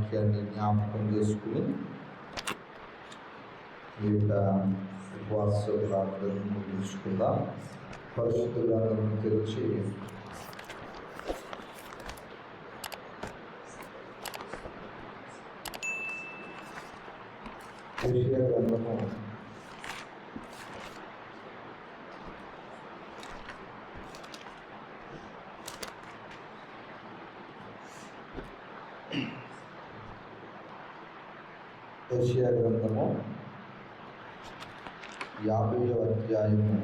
వాక్యాన్ని జ్ఞాపకం చేసుకుని ఈ యొక్క ఉపవాస ప్రార్థన ముగించుకుందాం పరిశుద్ధ గ్రంథం తెరిచి యెషయా గ్రంథము యెషయా గ్రంథము యాభై అధ్యాయము.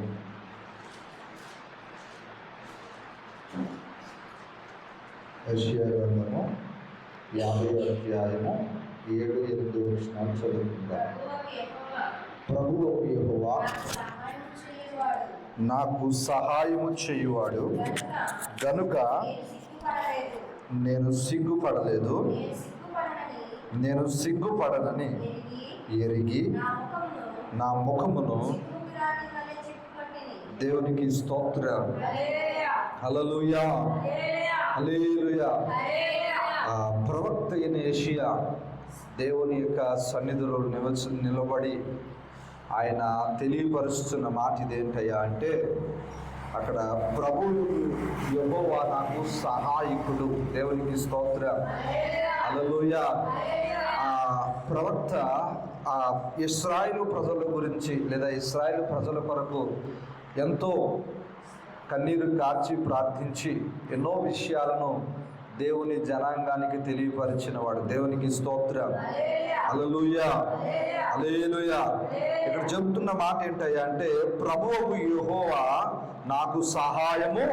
యెషయా గ్రంథము యాభై అధ్యాయము ఏడు ఎనిమిది వచ్చినాలు చదువుకుందాం. ప్రభు యెహోవా నాకు సహాయము చేయువాడు. గనుక నేను సిగ్గుపడలేదు. నేను సిగ్గుపడనని ఎరిగి నా ముఖమును దేవునికి స్తోత్రం హలలుయా హలేలుయా ప్రవక్త అయిన ఏషియా దేవుని యొక్క సన్నిధిలో నివచ నిలబడి ఆయన తెలియపరుస్తున్న మాట ఇదేంటయ్యా అంటే అక్కడ ప్రభు యెహోవా నాకు సహాయకుడు దేవునికి స్తోత్రం. అలలోయ ప్రవక్త ఆ ఇస్రాయిల్ ప్రజల గురించి లేదా ఇస్రాయిల్ ప్రజల కొరకు ఎంతో కన్నీరు కార్చి ప్రార్థించి ఎన్నో విషయాలను దేవుని జనాంగానికి తెలియపరిచిన వాడు దేవునికి స్తోత్రం. అలలుయా అలేలుయా ఇక్కడ చెప్తున్న మాట ఏంటయ్యా అంటే ప్రభువు యుహోవా నాకు సహాయము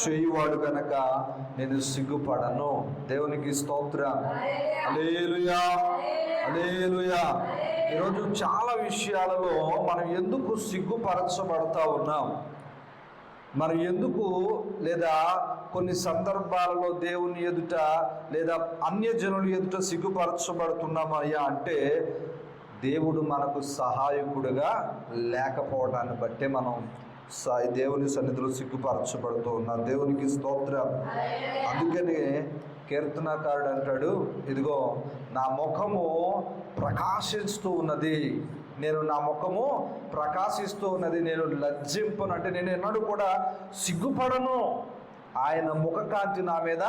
చేయువాడు కనుక నేను సిగ్గుపడను. దేవునికి స్తోత్రం. అలేలుయా అదేలుయా ఈరోజు చాలా విషయాలలో మనం ఎందుకు సిగ్గుపరచబడతా ఉన్నాం? మనం ఎందుకు లేదా కొన్ని సందర్భాలలో దేవుని ఎదుట లేదా అన్యజనులు ఎదుట సిగ్గుపరచబడుతున్నామయ్యా అంటే దేవుడు మనకు సహాయకుడుగా లేకపోవడాన్ని బట్టే మనం సాయి దేవుని సన్నిధిలో సిగ్గుపరచబడుతూ ఉన్నాం దేవునికి స్తోత్రం. అందుకని కీర్తనాకారుడు అంటాడు ఇదిగో నా ముఖము ప్రకాశిస్తూ ఉన్నది. నేను నా ముఖము ప్రకాశిస్తూ ఉన్నది. నేను లజ్జింపను అంటే నేను ఎన్నడూ కూడా సిగ్గుపడను. ఆయన ముఖకాంతి నా మీద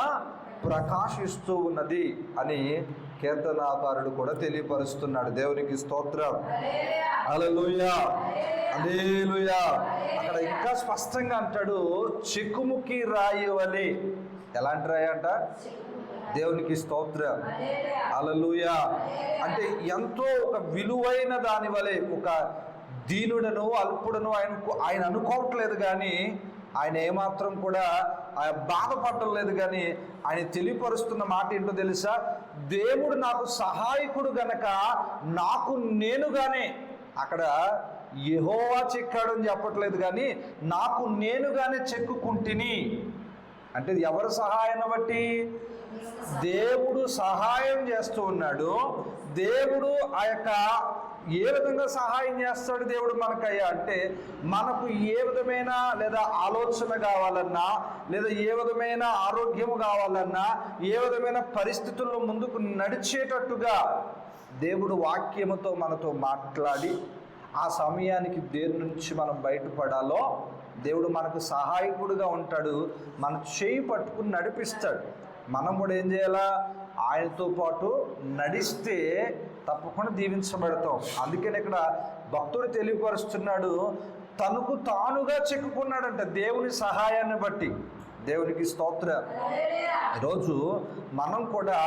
ప్రకాశిస్తూ ఉన్నది అని కీర్తనాకారుడు కూడా తెలియపరుస్తున్నాడు. దేవునికి స్తోత్రం. అలలుయా అలేలుయా అక్కడ ఇంకా స్పష్టంగా అంటాడు చిక్కుముకి రాయి వలె. ఎలాంటి రాయి అంట? దేవునికి స్తోత్రం. అలలుయా అంటే ఎంతో ఒక విలువైన దాని వలె ఒక దీనుడను అల్పుడను ఆయన ఆయన అనుకోవట్లేదు కానీ ఆయన ఏమాత్రం కూడా బాధపడటం లేదు కానీ ఆయన తెలియపరుస్తున్న మాట ఏంటో తెలుసా? దేవుడు నాకు సహాయకుడు గనక నాకు నేనుగానే అక్కడ యహోవా చెక్కాడు అని చెప్పట్లేదు కానీ నాకు నేనుగానే చెక్కుకుంటుని. అంటే ఇది ఎవరి సహాయాన్ని బట్టి? దేవుడు సహాయం చేస్తూ ఉన్నాడు. దేవుడు ఆ యొక్క ఏ విధంగా సహాయం చేస్తాడు దేవుడు మనకయ్యా అంటే మనకు ఏ విధమైన లేదా ఆలోచన కావాలన్నా లేదా ఏ విధమైన ఆరోగ్యము కావాలన్నా ఏ విధమైన పరిస్థితుల్లో ముందుకు నడిచేటట్టుగా దేవుడు వాక్యముతో మనతో మాట్లాడి ఆ సమయానికి దేని నుంచి మనం బయటపడాలో దేవుడు మనకు సహాయకుడుగా ఉంటాడు మన చేయి పట్టుకుని నడిపిస్తాడు. మనం కూడా ఏం చేయాలా? ఆయనతో పాటు నడిస్తే తప్పకుండా దీవించబడతాం. అందుకని ఇక్కడ భక్తుడు తెలియపరుస్తున్నాడు తనకు తానుగా చెక్కుకున్నాడంట దేవుని సహాయాన్ని బట్టి. దేవునికి స్తోత్ర. ఈరోజు మనం కూడా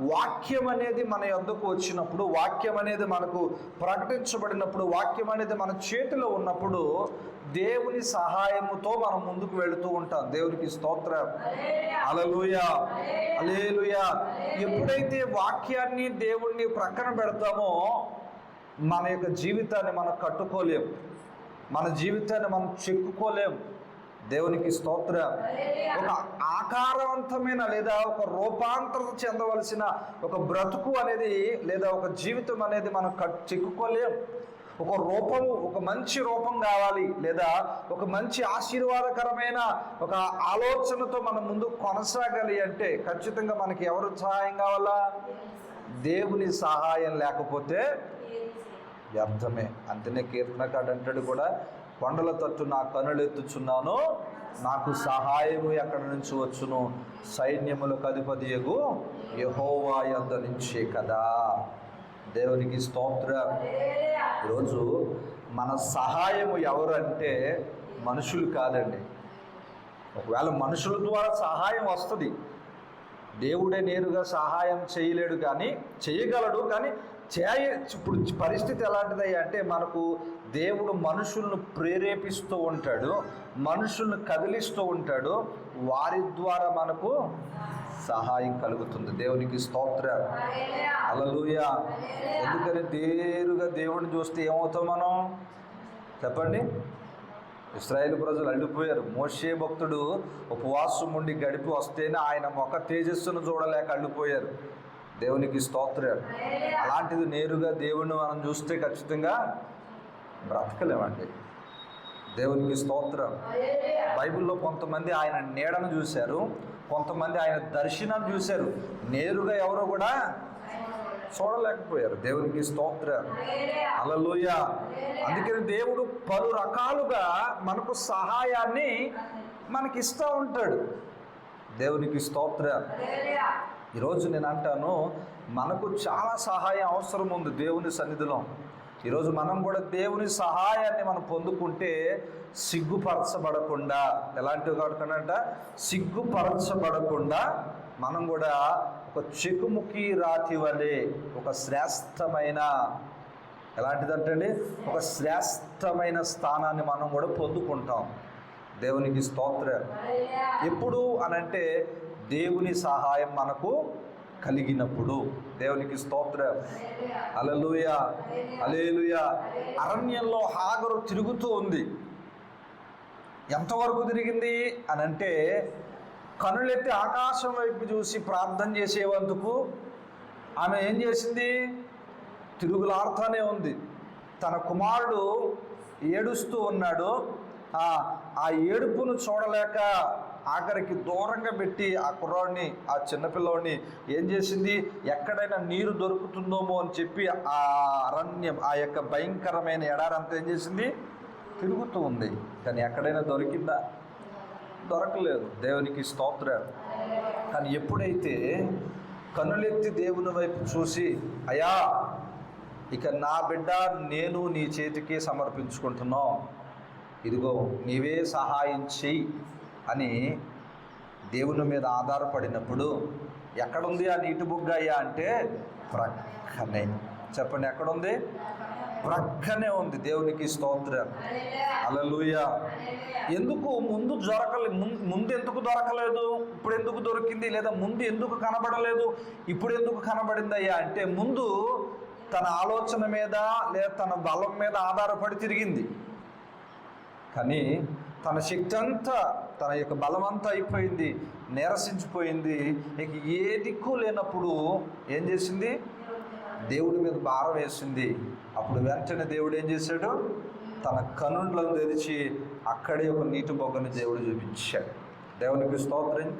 వాక్యం అనేది మన యొద్దకు వచ్చినప్పుడు వాక్యం అనేది మనకు ప్రకటించబడినప్పుడు వాక్యం అనేది మన చేతిలో ఉన్నప్పుడు దేవుని సహాయముతో మనం ముందుకు వెళుతూ ఉంటాం. దేవునికి స్తోత్రం. అలలుయా అలేలుయా ఎప్పుడైతే వాక్యాన్ని దేవుణ్ణి ప్రక్కన పెడతామో మన యొక్క జీవితాన్ని మనం కట్టుకోలేం. మన జీవితాన్ని మనం చెక్కుకోలేం. దేవునికి స్తోత్ర. ఒక ఆకారవంతమైన లేదా ఒక రూపాంతరం చెందవలసిన ఒక బ్రతుకు అనేది లేదా ఒక జీవితం అనేది మనం కట్ చెక్కుకోలేం. ఒక రూపము ఒక మంచి రూపం కావాలి లేదా ఒక మంచి ఆశీర్వాదకరమైన ఒక ఆలోచనతో మనం ముందు కొనసాగాలి అంటే ఖచ్చితంగా మనకి ఎవరు సహాయం కావాలా? దేవుని సహాయం లేకపోతే వ్యర్థమే. అంతనే కీర్తనకాడు అంటాడు కూడా కొండల తట్టు నా కనులెత్తుచున్నాను. నాకు సహాయము ఎక్కడి నుంచి వచ్చును? సైన్యములకు అధిపతియగు యహోవా యొద్ద నుంచే కదా. దేవునికి స్తోత్ర. ఈరోజు మన సహాయము ఎవరు అంటే మనుషులు కాదండి. ఒకవేళ మనుషుల ద్వారా సహాయం వస్తుంది. దేవుడే నేరుగా సహాయం చేయలేడు కానీ చేయగలడు కానీ చేయ ఇప్పుడు పరిస్థితి ఎలాంటిదయ్యా అంటే మనకు దేవుడు మనుషులను ప్రేరేపిస్తూ ఉంటాడు మనుషులను కదిలిస్తూ ఉంటాడు వారి ద్వారా మనకు సహాయం కలుగుతుంది. దేవునికి స్తోత్రం. అలలుయ. ఎందుకని నేరుగా దేవుడిని చూస్తే ఏమవుతాం మనం? చెప్పండి. ఇస్రాయేల్ ప్రజలు అల్లిపోయారు. మోషే భక్తుడు ఉపవాసం ఉండి గడిపి వస్తేనే ఆయన మొక్క తేజస్సును చూడలేక అల్లిపోయారు. దేవునికి స్తోత్రం. అలాంటిది నేరుగా దేవుణ్ణి మనం చూస్తే ఖచ్చితంగా బ్రతకలేమండి. దేవునికి స్తోత్రం. బైబిల్లో కొంతమంది ఆయన నీడను చూశారు కొంతమంది ఆయన దర్శనం చూశారు. నేరుగా ఎవరో కూడా చూడలేకపోయారు. దేవునికి స్తోత్రం. అలలోయ అందుకని దేవుడు పలు రకాలుగా మనకు సహాయాన్ని మనకి ఇస్తూ ఉంటాడు. దేవునికి స్తోత్రం. ఈరోజు నేను అంటాను మనకు చాలా సహాయం అవసరం ఉంది దేవుని సన్నిధిలో. ఈరోజు మనం కూడా దేవుని సహాయాన్ని మనం పొందుకుంటే సిగ్గుపరచబడకుండా ఎలాంటివి కాకుండా సిగ్గుపరచబడకుండా మనం కూడా ఒక చెకుముకి రాతి వలె ఒక శ్రేష్టమైన ఎలాంటిదంటండి? ఒక శ్రేష్టమైన స్థానాన్ని మనం కూడా పొందుకుంటాం. దేవునికి స్తోత్రం. ఎప్పుడు అనంటే దేవుని సహాయం మనకు కలిగినప్పుడు. దేవునికి స్తోత్రం. అలలుయ అలేలుయ అరణ్యంలో హాగరు తిరుగుతూ ఉంది. ఎంతవరకు తిరిగింది? అని అంటే కనులెత్తి ఆకాశం వైపు చూసి ప్రార్థన చేసేవందుకు ఆమె ఏం చేసింది? తిరుగులాడుతూనే ఉంది. తన కుమారుడు ఏడుస్తూ ఉన్నాడు. ఆ ఏడుపును చూడలేక ఆఖరికి దూరంగా పెట్టి ఆ కుర్రాడిని ఆ చిన్నపిల్లవాడిని ఏం చేసింది? ఎక్కడైనా నీరు దొరుకుతుందోమో అని చెప్పి ఆ అరణ్యం ఆ యొక్క భయంకరమైన ఎడారంతా ఏం చేసింది? తిరుగుతూ ఉంది. కానీ ఎక్కడైనా దొరికిందా? దొరకలేదు. దేవునికి స్తోత్రం కానీ ఎప్పుడైతే కనులెత్తి దేవుని వైపు చూసి అయా ఇక నా బిడ్డ నేను నీ చేతికి సమర్పించుకుంటున్నాం. ఇదిగో నీవే సహాయం చెయ్యి. అని దేవుని మీద ఆధారపడినప్పుడు ఎక్కడుంది ఆ నీటి బుగ్గ అయ్యా అంటే ప్రక్కనే. చెప్పండి ఎక్కడుంది? ప్రక్కనే ఉంది దేవునికి స్తోత్రం. అలలుయ ఎందుకు ముందు దొరకలే ముందు ఎందుకు దొరకలేదు? ఇప్పుడు ఎందుకు దొరికింది? లేదా ముందు ఎందుకు కనబడలేదు? ఇప్పుడు ఎందుకు కనబడిందయ్యా అంటే ముందు తన ఆలోచన మీద లేదా తన బలం మీద ఆధారపడి తిరిగింది. కానీ తన శక్తి అంతా తన యొక్క బలమంతా అయిపోయింది నీరసించిపోయింది. ఇక ఏ దిక్కు లేనప్పుడు ఏం చేసింది? దేవుడి మీద భారం వేసింది. అప్పుడు వెంటనే దేవుడు ఏం చేశాడు? తన కనుండ్లను తెరిచి అక్కడే ఒక నీటి బొగ్గను దేవుడు చూపించాడు. దేవునికి స్తోత్రం.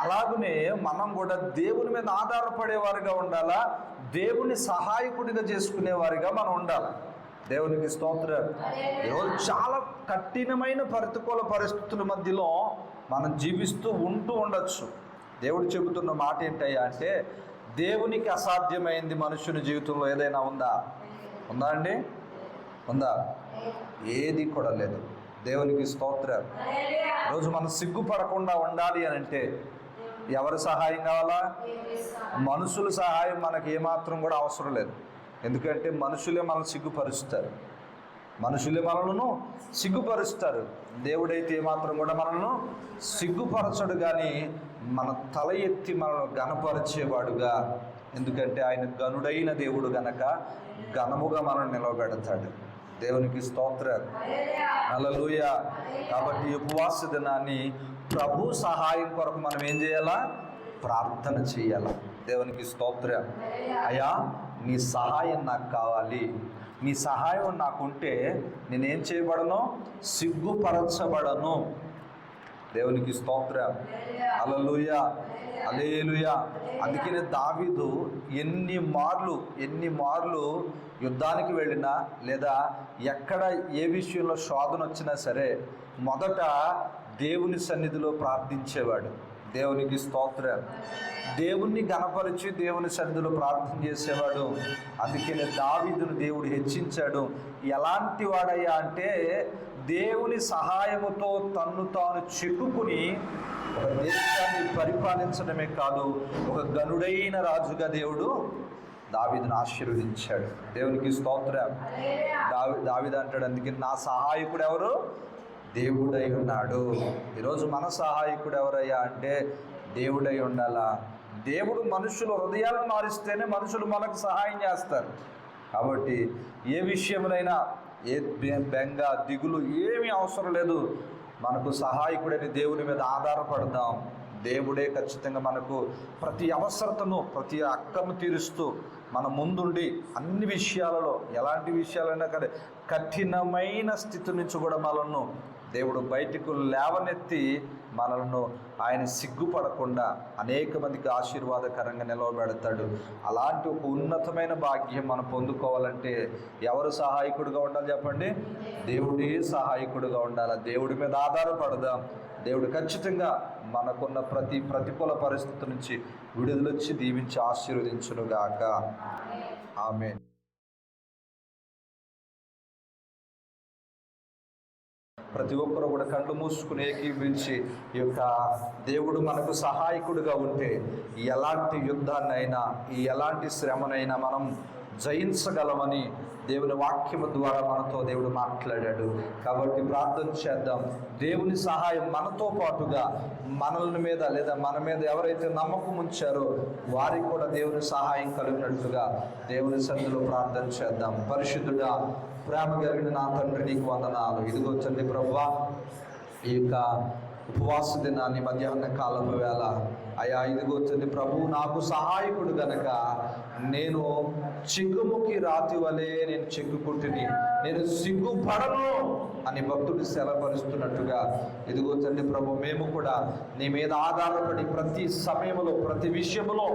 అలాగనే మనం కూడా దేవుని మీద ఆధారపడేవారిగా ఉండాలా? దేవుని సహాయకుడిగా చేసుకునేవారిగా మనం ఉండాలి? దేవునికి స్తోత్రం. ఈరోజు చాలా కఠినమైన ప్రతికూల పరిస్థితుల మధ్యలో మనం జీవిస్తూ ఉంటూ ఉండొచ్చు. దేవుడు చెబుతున్న మాట ఏంటయ్యా అంటే దేవునికి అసాధ్యమైంది మనుషుని జీవితంలో ఏదైనా ఉందా? ఉందా అండి? ఉందా? ఏది కూడా లేదు. దేవునికి స్తోత్రం. రోజు మనం సిగ్గుపడకుండా ఉండాలి అని అంటే ఎవరి సహాయం కావాలా? మనుషుల సహాయం మనకి ఏమాత్రం కూడా అవసరం లేదు. ఎందుకంటే మనుషులే మనం సిగ్గుపరుస్తారు. మనుషులే మనలను సిగ్గుపరుస్తారు. దేవుడైతే మాత్రం కూడా మనల్ని సిగ్గుపరచడు కానీ మన తల ఎత్తి మనల్ని గనపరిచేవాడుగా ఎందుకంటే ఆయన గనుడైన దేవుడు గనక ఘనముగా మనం నిలవబెడతాడు. దేవునికి స్తోత్రం నలలుయ కాబట్టి ఉపవాస దినాన్ని ప్రభు సహాయం కొరకు మనం ఏం చేయాలా? ప్రార్థన చేయాలా? దేవునికి స్తోత్రం అయా నీ సహాయం నాకు కావాలి. మీ సహాయం నాకుంటే నేనేం చేయబడను? సిగ్గుపరచబడను. దేవునికి స్తోత్రం. అలలుయ అలేలుయ అందుకనే దావీదు ఎన్ని మార్లు ఎన్ని మార్లు యుద్ధానికి వెళ్ళినా లేదా ఎక్కడ ఏ విషయంలో శోధన వచ్చినా సరే మొదట దేవుని సన్నిధిలో ప్రార్థించేవాడు. దేవునికి స్తోత్రం. దేవుణ్ణి గణపరిచి దేవుని సన్నిధిలో ప్రార్థన చేసేవాడు. అందుకనే దావీదును దేవుడు హెచ్చించాడు. ఎలాంటి వాడయ్యా అంటే దేవుని సహాయముతో తన్ను తాను చెక్కుని ఒక దేశాన్ని పరిపాలించడమే కాదు ఒక గనుడైన రాజుగా దేవుడు దావీదును ఆశీర్వదించాడు. దేవునికి స్తోత్రం. దావి దావిద అంటాడు అందుకే నా సహాయకుడు ఎవరు? దేవుడై ఉన్నాడు. ఈరోజు మన సహాయకుడు ఎవరయ్యా అంటే దేవుడై ఉండాలా? దేవుడు మనుషుల హృదయాలను మారిస్తేనే మనుషులు మనకు సహాయం చేస్తారు. కాబట్టి ఏ విషయంలోనైనా ఏ బెంగ దిగులు ఏమీ అవసరం లేదు. మనకు సహాయకుడని దేవుని మీద ఆధారపడదాం. దేవుడే ఖచ్చితంగా మనకు ప్రతి అవసరతను ప్రతి అక్కను తీరుస్తూ మన ముందుండి అన్ని విషయాలలో ఎలాంటి విషయాలైనా కానీ కఠినమైన స్థితి నుంచి కూడా మనల్ని దేవుడు బయటకు లేవనెత్తి మనలను ఆయన సిగ్గుపడకుండా అనేక మందికి ఆశీర్వాదకరంగా నిలవబెడతాడు. అలాంటి ఒక ఉన్నతమైన భాగ్యం మనం పొందుకోవాలంటే ఎవరు సహాయకుడిగా ఉండాలి చెప్పండి? దేవుడే సహాయకుడిగా ఉండాలి. దేవుడి మీద ఆధారపడదాం. దేవుడు ఖచ్చితంగా మనకున్న ప్రతి ప్రతికూల పరిస్థితి నుంచి విడుదలొచ్చి దీవించి ఆశీర్వదించునుగాక. ఆమె ప్రతి ఒక్కరు కూడా కళ్ళు మూసుకుని ఏకీభించి ఈ యొక్క దేవుడు మనకు సహాయకుడిగా ఉంటే ఎలాంటి యుద్ధాన్నైనా ఈ ఎలాంటి శ్రమనైనా మనం జయించగలమని దేవుని వాక్యము ద్వారా మనతో దేవుడు మాట్లాడాడు. కాబట్టి ప్రార్థన చేద్దాం. దేవుని సహాయం మనతో పాటుగా మనల్ని మీద లేదా మన మీద ఎవరైతే నమ్మకం ఉంచారో వారికి కూడా దేవుని సహాయం కలిగినట్లుగా దేవుని సన్నిధిలో ప్రార్థన చేద్దాం. పరిశుద్ధుడా ప్రేమ కలిగిన నా తండ్రి నీకు వందనాలు. ఇదిగో తండ్రి ప్రభా ఈ యొక్క ఉపవాస దినాన్ని మధ్యాహ్న కాలం వేళ. అయా ఇదిగో తండ్రి ప్రభు నాకు సహాయకుడు గనక నేను చిక్కుముకి రాతి వలె నేను చెక్కుకుంటుని నేను సిగ్గుపడను అని భక్తుడు సెలపరుస్తున్నట్టుగా ఇదిగో తండ్రి ప్రభు మేము కూడా నీ మీద ఆధారపడి ప్రతి సమయంలో ప్రతి విషయంలో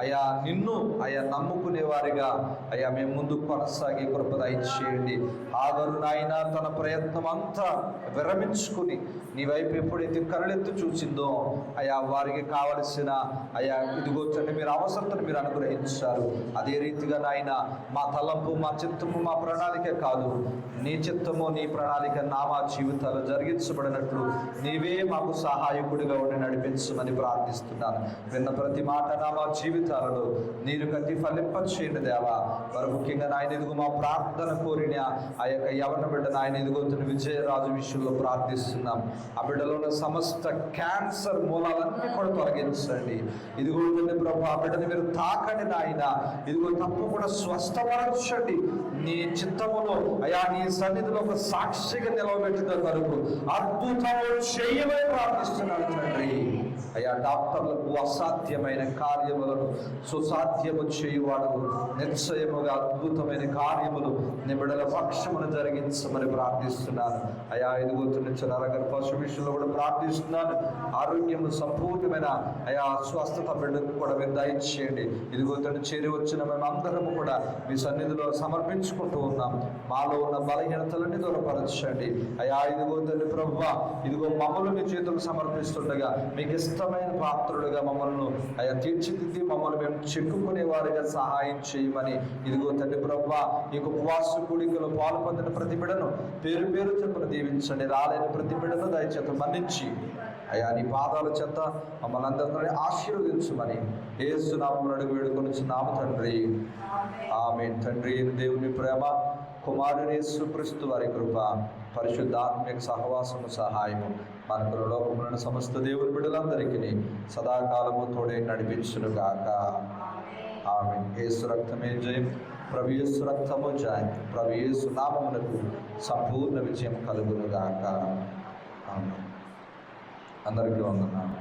అయా నిన్ను అయా నమ్ముకునే వారిగా అయా మేము ముందుకు కొనసాగి కృపదాయి చేయండి ఆగరు నాయన తన ప్రయత్నం అంతా విరమించుకుని నీ వైపు ఎప్పుడైతే కరళెత్తు చూసిందో అయా వారికి కావలసిన అయా ఇదిగో తండ్రి మీరు అవసరతను మీరు అనుగ్రహించారు. అదే రీతిగా నాయన మా తలంపు మా చిత్తము మా ప్రణాళిక కాదు. నీ చిత్తము నీ ప్రణాళిక నా మా జీవితాలు జరిగించబడినట్లు నీవే మాకు సహాయకుడిగా ఉండి నడిపించమని ప్రార్థిస్తున్నాను. విన్న ప్రతి మాట నా మా జీవితాలలో నీరు కట్టి ఫలింపచేయండి దేవా. మరి ముఖ్యంగా నాయన ఎదుగు మా ప్రార్థన కోరిన ఆ యొక్క యవన బిడ్డ నాయన ఎదుగుతున్న విజయరాజు విషయంలో ప్రార్థిస్తున్నాం. ఆ బిడ్డలో ఉన్న సమస్త క్యాన్సర్ మూలాలన్నీ కూడా తొలగించండి. ఇదిగోండి ప్రభు ఆ బిడ్డని మీరు తాకండి నాయన. ఇదిగో తప్పకుండా స్వస్థపరచండి. నీ చిత్తములో అయా నీ సన్నిధిలో ఒక సాక్షిగా నిలవబెట్టిన కొరకు అద్భుతము చేయమని ప్రార్థిస్తున్నాను తండ్రి. అయా డాక్టర్లకు అసాధ్యమైన కార్యములను సుసాధ్యము చేయువాడు నిశ్చయముగా అద్భుతమైన కార్యములు నిబిడల పక్షమును జరిగించమని ప్రార్థిస్తున్నాను. అయా ఎదుగుతున్న నరగర్ పశు విషయంలో కూడా ప్రార్థిస్తున్నాను. ఆరోగ్యము సంపూర్ణమైన అయా అస్వస్థత బిడ్డకు కూడా మీరు దయచేయండి. ఇదిగోతను చేరి వచ్చిన మేమందరము కూడా మీ సన్నిధిలో సమర్పించుకుంటూ ఉన్నాం. మాలో ఉన్న బలహీనతలన్నీ దూరపరచండి. అయా ఇదిగో తండ్రి ప్రభు ఇదిగో మమ్మల్ని మీ చేతులకు సమర్పిస్తుండగా మీకు ఇష్టమైన పాత్రుడుగా మమ్మల్ని అయా తీర్చిదిద్ది మమ్మల్ని మేము చెక్కుకునే వారిగా సహాయం చేయమని. ఇదిగో తండ్రి బ్రహ్మ ఈ ఉపవాస కూడికలో పాలు పొందిన ప్రతి బిడను పేరు పేరు చెప్పున దీవించండి. రాలేని ప్రతి బిడను దయచేత మన్నించి. అయా నీ పాదాల చెత్త మమ్మల్ని అందరినీ ఆశీర్వదించమని. ఏసునామం అడుగు వేడుకొని నామ తండ్రి ఆమె తండ్రి దేవుని ప్రేమ కుమారుని యేసుక్రీస్తు వారి కృప పరిశుద్ధాత్మిక సహవాసము సహాయము మనకు లోకములను సమస్త దేవుని బిడ్డలందరికీ సదాకాలము తోడే నడిపించును గాక ఆమె యేసు రక్తమే జయం. ప్రభు యేసు రక్తము జయం. ప్రభు నామమునకు సంపూర్ణ విజయం కలుగును గాక ఆమె అందరికీ వందనాలు.